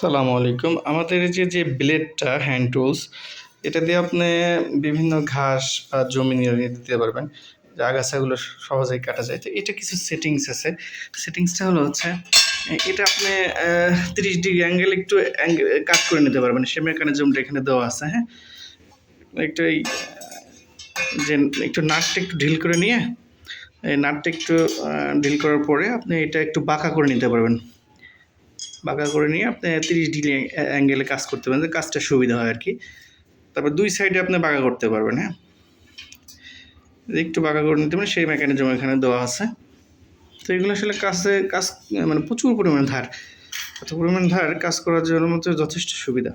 সালামু আলাইকুম। আমাদের এই যে যে ব্লেডটা হ্যান্ড টুলস এটা দিয়ে আপনি বিভিন্ন ঘাস বা জমি নিয়ে দিতে পারবেন। যে আগাছাগুলো সহজেই কাটা যায়। তো এটা কিছু সেটিংস আছে। সেটিংসটা হলো হচ্ছে এটা আপনি তিরিশ ডিগ্রি অ্যাঙ্গেল একটু কাট করে নিতে পারবেন। সে মেকানিজমটা এখানে দেওয়া আছে হ্যাঁ? একটু এই, যে, একটু নাটটা একটু ঢিল করে নিয়ে, এই নাটটা একটু ঢিল করার পরে আপনি এটা একটু বাঁকা করে নিতে পারবেন। বাঁকা করে নিয়ে আপনি তিরিশ ডিগ্রি অ্যাঙ্গেলে কাজ করতে পারেন কাজটা সুবিধা হয় আর কি তারপর দুই সাইডে আপনি বাঁকা করতে পারবেন হ্যাঁ? একটু বাঁকা করে নিতে পারেন, সেই মেকানিজম এখানে দেওয়া আছে। তো এগুলো আসলে কাজে, কাজ মানে প্রচুর পরিমাণে ধার। এত পরিমাণ ধার কাজ করার জন্য মতো যথেষ্ট সুবিধা।